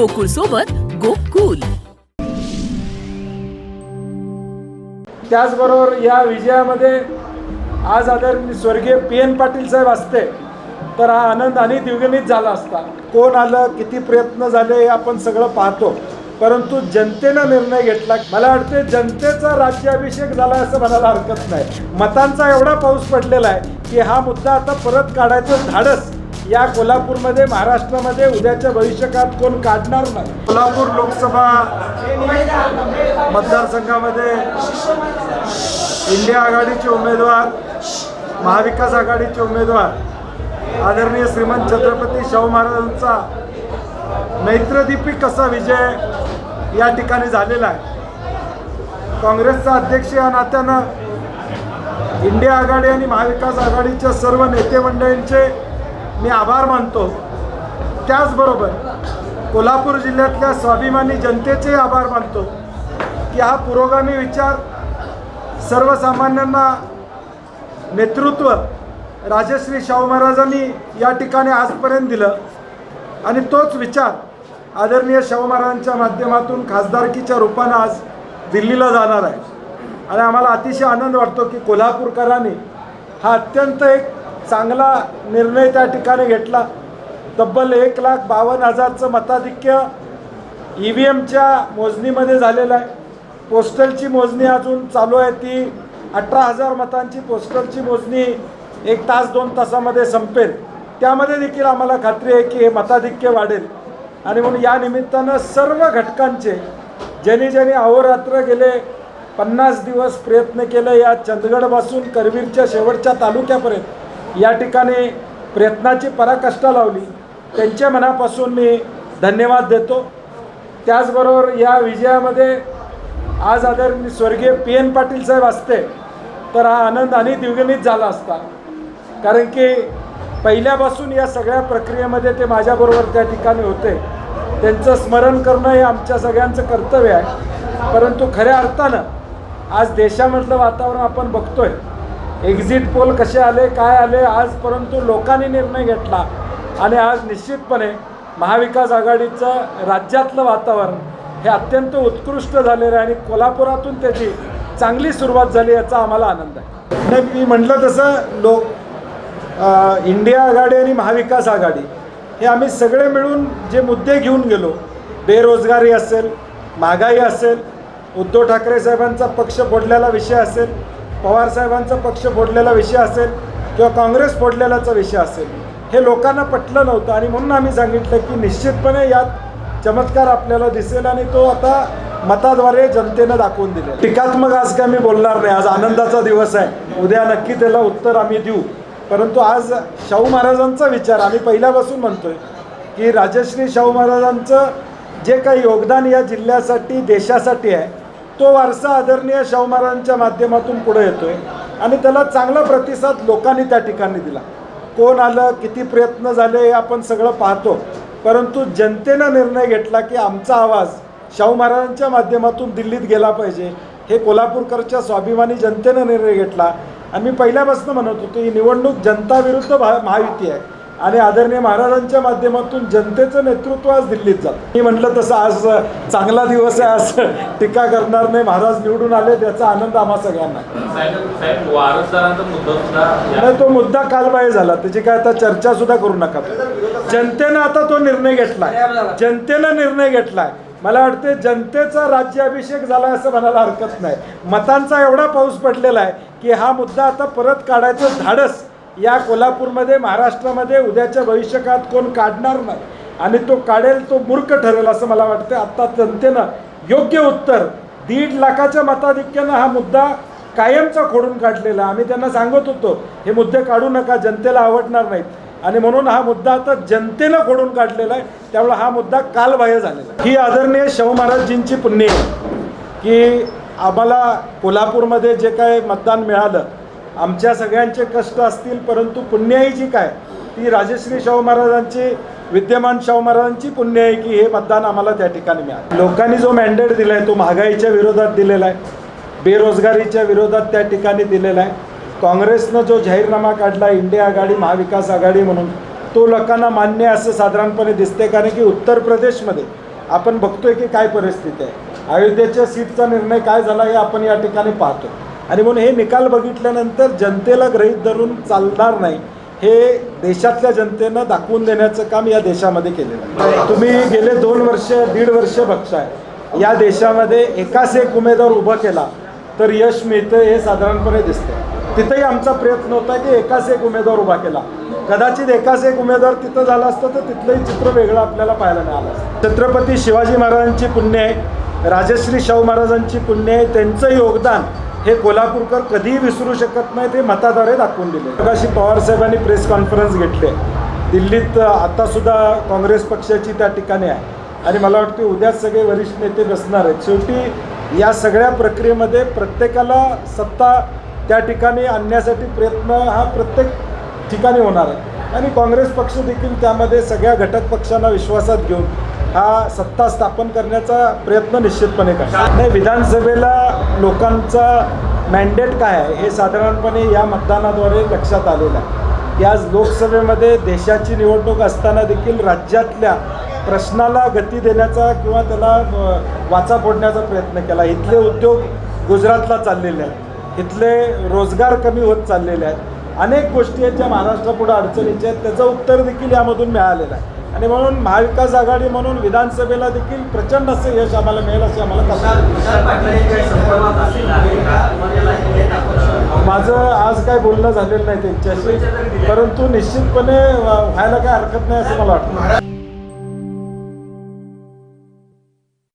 गोकुळ सोबत गोकुल. त्याचबरोबर या विजयामध्ये आज आदरणीय स्वर्गीय पी एन पाटील साहेब असते तर हा आनंद आणि द्विगुणित झाला असता. कोण आलं किती प्रयत्न झाले हे आपण सगळं पाहतो. परंतु जनतेनं निर्णय घेतला. मला वाटते जनतेचा राज्याभिषेक झाला असं म्हणायला हरकत नाही. मतांचा एवढा पाऊस पडलेला आहे की हा मुद्दा आता परत काढायचं धाडस. या कोल्हापूरमध्ये महाराष्ट्रामध्ये उद्याच्या भविष्यकाळात कोण काढणार नाही? कोल्हापूर लोकसभा मतदारसंघामध्ये इंडिया आघाडीचे उमेदवार महाविकास आघाडीचे उमेदवार आदरणीय श्रीमंत छत्रपती शाहू महाराजांचा नैत्रदीपी कसा विजय या ठिकाणी झालेला आहे. काँग्रेसचा अध्यक्ष या नात्यानं इंडिया आघाडी आणि महाविकास आघाडीच्या सर्व नेते मंडळींचे मी आभार मानतो. त्याचबरोबर कोल्हापूर जिल्ह्यातल्या स्वाभिमानी जनतेचे आभार मानतो की हा पुरोगामी विचार सर्वसामान्यांना नेतृत्व राजश्री शाहू महाराजांनी या ठिकाणी आजपर्यंत दिलं. आणि तोच विचार आदरणीय शाहू महाराजांच्या माध्यमातून खासदारकीच्या रूपानं आज दिल्लीला जाणार आहे. आणि आम्हाला अतिशय आनंद वाटतो की कोल्हापूरकरांनी हा अत्यंत एक चांगला निर्णय त्या ठिकाणी घेतला. तब्बल एक लाख बावन्न हजारचं मताधिक्य ई व्ही एमच्या मोजणीमध्ये झालेलं आहे. पोस्टलची मोजणी अजून चालू आहे ती अठरा हजार मतांची. पोस्टलची मोजणी एक तास दोन तासामध्ये संपेल. त्यामध्ये देखील आम्हाला खात्री आहे की हे मताधिक्य वाढेल. आणि म्हणून या निमित्तानं सर्व घटकांचे ज्यांनी ज्यांनी अहोरात्र गेले पन्नास दिवस प्रयत्न केले या चंदगडपासून करवीरच्या शेवटच्या तालुक्यापर्यंत या ठिकाणी प्रयत्नाची पराकाष्ठा लावली. त्यांच्या मनापासून मी धन्यवाद देतो. त्याचबरोबर या विजयामध्ये आज आदरणीय स्वर्गीय पी एन पाटील साहेब असते तर हा आनंद आणि द्विगुणित झाला असता. कारण की पहिल्यापासून या सगळ्या प्रक्रियेमध्ये ते माझ्याबरोबर त्या ठिकाणी होते. त्यांचं स्मरण करणं हे आमच्या सगळ्यांचं कर्तव्य आहे. परंतु खऱ्या अर्थानं आज देशामधलं वातावरण आपण बघतोय एक्झिट पोल कसे आले काय आले आज परंतु लोकांनी निर्णय घेतला. आणि आज निश्चितपणे महाविकास आघाडीचं राज्यातलं वातावरण हे अत्यंत उत्कृष्ट झालेलं आहे आणि कोल्हापुरातून त्याची चांगली सुरुवात झाली याचा आम्हाला आनंद आहे. नाही मी म्हटलं तसं लोक इंडिया आघाडी आणि महाविकास आघाडी हे आम्ही सगळे मिळून जे मुद्दे घेऊन गेलो बेरोजगारी असेल महागाई असेल उद्धव ठाकरे साहेबांचा पक्ष फोडलेला विषय असेल पवारसाहेबांचा पक्ष फोडलेला विषय असेल किंवा काँग्रेस फोडलेलाचा विषय असेल हे लोकांना पटलं नव्हतं. आणि म्हणून आम्ही सांगितलं की निश्चितपणे यात चमत्कार आपल्याला दिसेल आणि तो आता मताद्वारे जनतेनं दाखवून दिले टीकात्मक आज काय मी बोलणार नाही. आज आनंदाचा दिवस आहे. उद्या नक्की त्याला उत्तर आम्ही देऊ. परंतु आज शाहू महाराजांचा विचार आम्ही पहिल्यापासून म्हणतोय की राजश्री शाहू महाराजांचं जे काही योगदान या जिल्ह्यासाठी देशासाठी आहे तो वारसा आदरणीय शाहू महाराजांच्या माध्यमातून पुढे येतोय आणि त्याला चांगला प्रतिसाद लोकांनी त्या ठिकाणी दिला. कोण आलं किती प्रयत्न झाले हे आपण सगळं पाहतो. परंतु जनतेनं निर्णय घेतला की आमचा आवाज शाहू महाराजांच्या माध्यमातून दिल्लीत गेला पाहिजे. हे कोल्हापूरकरच्या स्वाभिमानी जनतेनं निर्णय घेतला. आणि मी पहिल्यापासून म्हणत होतो ही निवडणूक जनताविरुद्ध भा महायुती आहे. आणि आदरणीय महाराजांच्या माध्यमातून जनतेचं नेतृत्व आज दिल्लीत जातं. मी म्हटलं तसं आज चांगला दिवस आहे आज टीका करणार नाही महाराज निवडून आले त्याचा आनंद आम्हा सगळ्यांना. नाही तो मुद्दा कालबाह्य झाला त्याची काय आता चर्चा सुद्धा करू नका जनतेनं आता तो निर्णय घेतलाय. जनतेनं निर्णय घेतलाय. मला वाटते जनतेचा राज्याभिषेक झाला असं म्हणायला हरकत नाही. मतांचा एवढा पाऊस पडलेला आहे की हा मुद्दा आता परत काढायचं धाडस. या कोल्हापूरमध्ये महाराष्ट्रामध्ये उद्याच्या भविष्यकाळात कोण काढणार नाही आणि तो काढेल तो मूर्ख ठरेल असं मला वाटतं आत्ता जनतेनं योग्य उत्तर दीड लाखाच्या मताधिक्यानं हा मुद्दा कायमचा खोडून काढलेला आम्ही त्यांना सांगत होतो हे मुद्दे काढू नका जनतेला आवडणार नाहीत. आणि म्हणून हा मुद्दा आता जनतेनं खोडून काढलेला आहे. त्यामुळे हा मुद्दा कालबाह्य झालेला ही आदरणीय शाहू महाराजजींची पुण्य आहे की आम्हाला कोल्हापूरमध्ये जे काय मतदान मिळालं आमच्या सगळ्यांचे कष्ट असतील परंतु पुण्याई जी काय ती राजश्री शाहू महाराजांची विद्यमान शाहू महाराजांची पुण्य आहे की हे मतदान आम्हाला त्या ठिकाणी मिळालं. लोकांनी जो मॅन्डेट दिला आहे तो महागाईच्या विरोधात दिलेला आहे. बेरोजगारीच्या विरोधात त्या ठिकाणी दिलेला आहे. काँग्रेसनं जो जाहीरनामा काढला इंडिया आघाडी महाविकास आघाडी म्हणून तो लोकांना मान्य आहे असं साधारणपणे दिसते कारण की उत्तर प्रदेशमध्ये आपण बघतोय की काय परिस्थिती आहे. अयोध्येच्या सीटचा निर्णय काय झाला हे आपण या ठिकाणी पाहतो आणि म्हणून हे निकाल बघितल्यानंतर जनतेला ग्रहीत धरून चालणार नाही. हे देशातल्या जनतेनं दाखवून देण्याचं काम या देशामध्ये केलेलं आहे. तुम्ही गेले दोन वर्ष दीड वर्ष बघताय. या देशामध्ये एकाच एक उमेदवार उभा केला तर यश मिळतं हे साधारणपणे दिसतं तिथंही आमचा प्रयत्न होता की एकाच एक उमेदवार उभा केला. कदाचित एकाच एक उमेदवार तिथं झाला असतं तर तिथलंही चित्र वेगळं आपल्याला पाहायला मिळालं असतं. छत्रपती शिवाजी महाराजांची पुण्य आहे राजश्री शाहू महाराजांची पुण्य आहे त्यांचं योगदान हे कोल्हापूरकर कधीही विसरू शकत नाही ते मताद्वारे दाखवून दिले. मगाशी पवारसाहेबांनी प्रेस कॉन्फरन्स घेतले. आहे दिल्लीत आत्तासुद्धा काँग्रेस पक्षाची त्या ठिकाणी आहे. आणि मला वाटते उद्याच सगळे वरिष्ठ नेते बसणार आहेत. शेवटी या सगळ्या प्रक्रियेमध्ये प्रत्येकाला सत्ता त्या ठिकाणी आणण्यासाठी प्रयत्न हा प्रत्येक ठिकाणी होणार आहे. आणि काँग्रेस पक्ष देखील त्यामध्ये सगळ्या घटक पक्षांना विश्वासात घेऊन हा सत्ता स्थापन करण्याचा प्रयत्न निश्चितपणे करा नाही विधानसभेला लोकांचा मॅन्डेट काय आहे हे साधारणपणे या मतदानाद्वारे लक्षात आलेलं आहे. की आज लोकसभेमध्ये देशाची निवडणूक असताना देखील राज्यातल्या प्रश्नाला गती देण्याचा किंवा त्याला वाचा फोडण्याचा प्रयत्न केला. इथले उद्योग गुजरातला चाललेले आहेत. इथले रोजगार कमी होत चाललेले आहेत. अनेक गोष्टी आहेत ज्या महाराष्ट्रापुढे अडचणीच्या आहेत. त्याचं उत्तर देखील यामधून मिळालेलं आहे. आणि म्हणून महाविकास आघाडी म्हणून विधानसभेला देखील प्रचंड असं यश आम्हाला मिळेल असे आम्हाला. माझं आज काय बोलणं झालेलं नाही त्यांच्याशी. परंतु निश्चितपणे व्हायला काय हरकत नाही असं मला वाटतं.